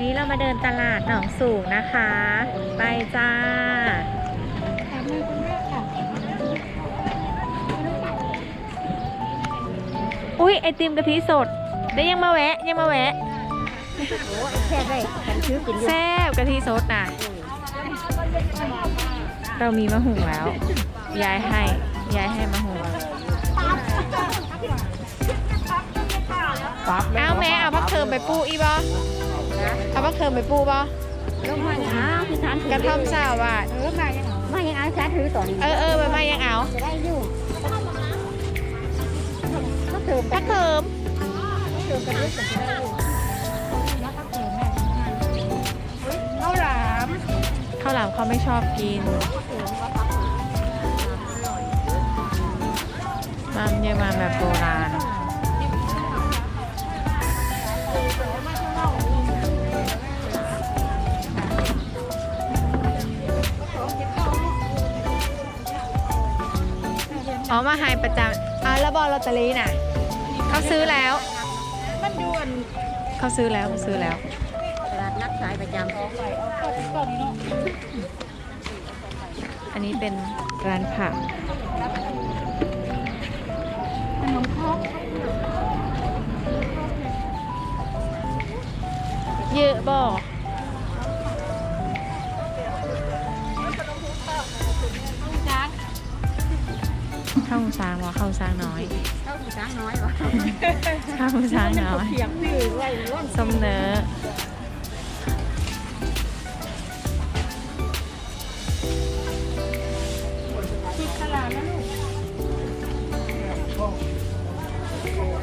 วันนี้เรามาเดินตลาดหนองสูงนะคะ ไปจ้าอุ้ยไอติมกะทิสด ได้ยังมาแวะยังมาแวะแค่ได้ฉันซื้อกินอยู่แซ่บกะทิสดน่ะเรามีมะหุงแล้ว ยายให้ ยายให้มะหุงเอาแม่เอาพักเทิมไปปูอีบอ เอาพักเทิมไปปูบอแล้วมาอย่างอ้าวคือฉันถือกระท่อมสาวบาทเออมาอย่างมาอย่างอ้าวฉันถือต่อนี้เออเออไปมายังเอาจะได้อยู่ก็เติมพักเทิมเติมกันด้วยจะได้อยู่แล้วก็เติมแม่ข้าวหลามข้าวหลามเขาไม่ชอบกินมัมเยอรมันแบบโบราณ มาหายประจำอะแล้วบอลลอตเตอรี่น่ะ เขาซื้อแล้ว มันด่วนเขาซื้อแล้วเขาซื้อแล้ว ตลาดนัดสายประจำอันนี้เป็นร้านผักขนมครกเยอะบ่ข้า วหมูช้างวะข้าวหมูช้างน้อยข้าวหมูช้างน้อยวะข้าวหมูช้างน้อยเสียงดื้อไว้ร่อนส้มเนื้อติดตลาดนะลูก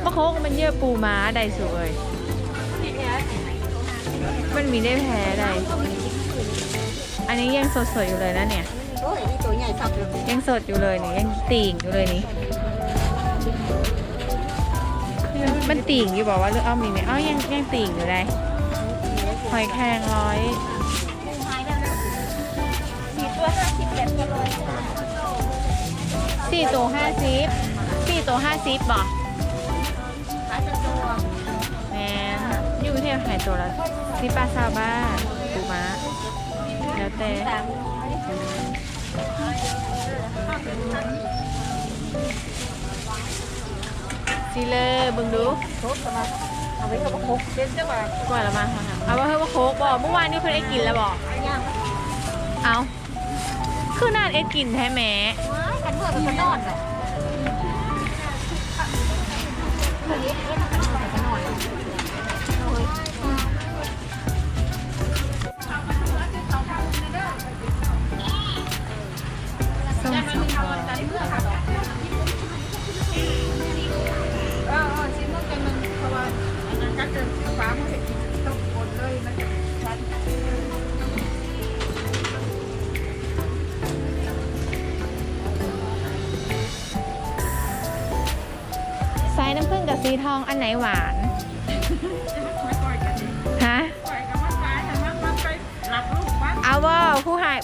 มะโคกมันเยอะปูม้าได้สวยมันมีได้แพ้ได้อันนี้ยังสดๆอยู่เลยนะเนี่ยโอ้ยนี่ตัวใหญ่สับเลยยังสดอยู่เลยนี่ยังติ่งอยู่เลยนี่มันติ่งอยู่บอกว่าเรื่องอ้อมมีไหมอ้าวยังยังติ่งอยู่เลยหอยแครงร้อยสี่ตัวห้าสิบเจ็ดตัวร้อยสี่ตัวห้าสิบสี่ตัวห้าสิบบอกขาตัวแมนอยู่ที่ขายตัวละสิปลาซาบ้าปูม้าแล้วแต่ ซีเลอร์บึงดูโคกมาเอาไว้กับโคกเป็นจังหวะก่อนละมาค่ะเอาว่าเฮ้ยว่าโคกบอกเมื่อวานนี้เพิ่นได้กินแล้วบอกย่างเอาคือนานเอ็ดกินแท้แหม้ว้ายกันเพื่อเป็นนอนเลย น้ำผึ้งกับสีทองอันไหนหวานไม่ก่อยกันฮะก่อยกับมันฟ้าแต่มันมันไปหลับลูกมันเอาว่าผู้หาย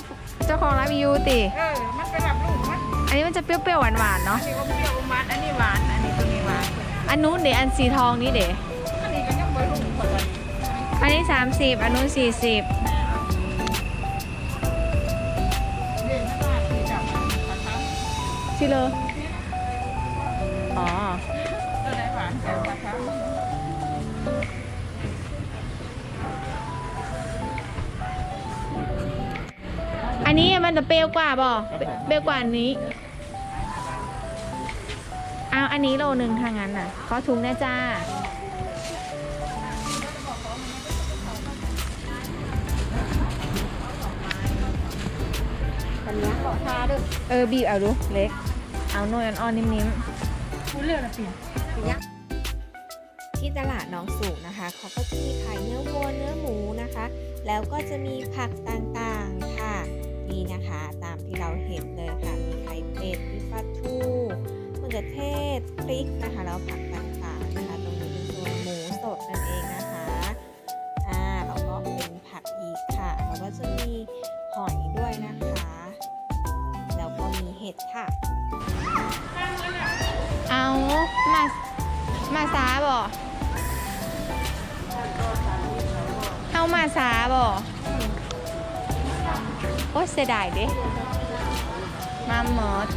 เจ้าของร้านมีอยูติเออมันไปหลับลูกมันอันนี้มันจะเปรี้ยวๆหวานๆอัเนาะนนี้อมเปรี้ยวอมหวานอันนี้หวานอันนี้ตัวนี้หวานอันนู้นเดี๋ยวอันสีทองนี่เดี๋ยวอันนี้ก็ยังไม่รู้คนวันอันนี้ 30 อันนู้น40เด่นมากที่จับมันทำชิเลออ๋อ อันนี้มันจะเปรี้ยวกว่าบ่เปเปรี้ยวกว่าอันนี้ เอาอันนี้โลหนึ่งทางนั้นน่ะ ขอถุงนะจ้ากันนี้ขอทาด้วยเออบีบเอาดู เล็ก เอาหน่อยอ่อนๆนิ่มคุณเลือกละสิๆ ที่ตลาดน้องสูงนะคะ เขาก็จะมีขายเนื้อวัวเนื้อหมูนะคะ แล้วก็จะมีผักต่างๆค่ะ นี่นะคะ ตามที่เราเห็นเลยค่ะ มีไข่เป็ดมีปลาทูมะเขือเทศพริกนะคะ แล้วผักต่างๆนะคะ ตรงนี้เป็นส่วนหมูสดนั่นเองนะคะ อ่าแล้วก็เป็นผักอีกค่ะ แล้วก็จะมีหอยด้วยนะคะ แล้วก็มีเห็ดค่ะ เอามา มาซาบ่ มาสาบ่โอ้เสียดายเด้มาหมด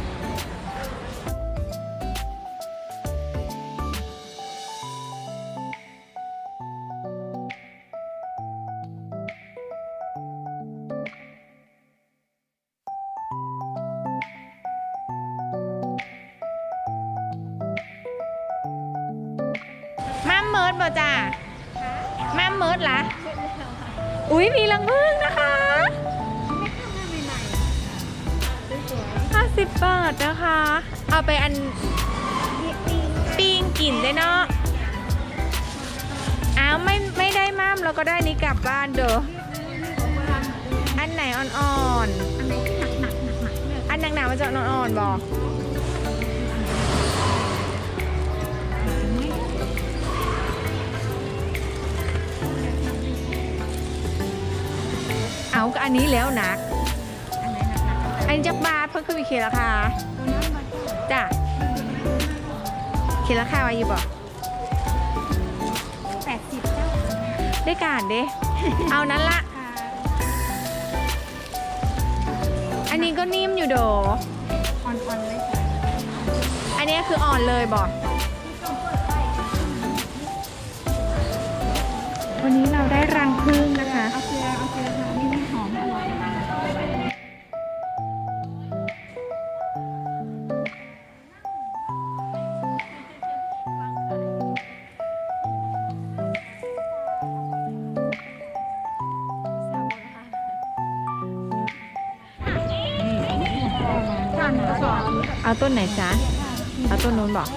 มัมเมิดบ่จ้า มัมเมิร์ดละอุ้ยมีรังผึ้งนะคะห้าสิบบาทนะคะ เอาไปอันปิ้งกินได้เนาะอ้าวไม่ไม่ได้มัมเราก็ได้นี้กลับบ้านเด้ออันไหนอ่อนๆอันหนักๆมันจะอ่อนๆบอก ก็อันนี้แล้วหนัก อันนี้จากบาทเพิ่งขึ้นมีเขียนราคาจ้ะเขียนราคาไว้อยู่บ่แปดสิบเจ้าได้การเด้ เอานั้นละค่ะอันนี้ก็นิ่มอยู่โดอ่อนๆเลยค่ะอันนี้คืออ่อนเลยบ่วันนี้เราได้รังพึ่งนะคะ เอาต้นไหนจ๊ะเอาต้นนู้นบอก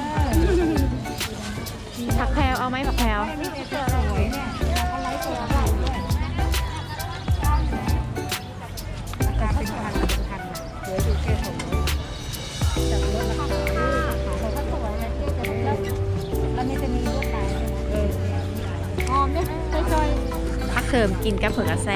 ผักแพรวเอาไหมผักแพรวนี่เกลือสวยเนี่ยเอาไลฟ์สวยอร่อยด้วยราคาเป็นพันเป็นพันนะเดี๋ยวดูแค่ผมจับรถราคาเขาก็สวยนะที่จะแล้วแล้วนี่จะมีลวดลายด้วยนะเออหอมเนี่ยซอยๆผักเสริมกินกับเผือกกระแซ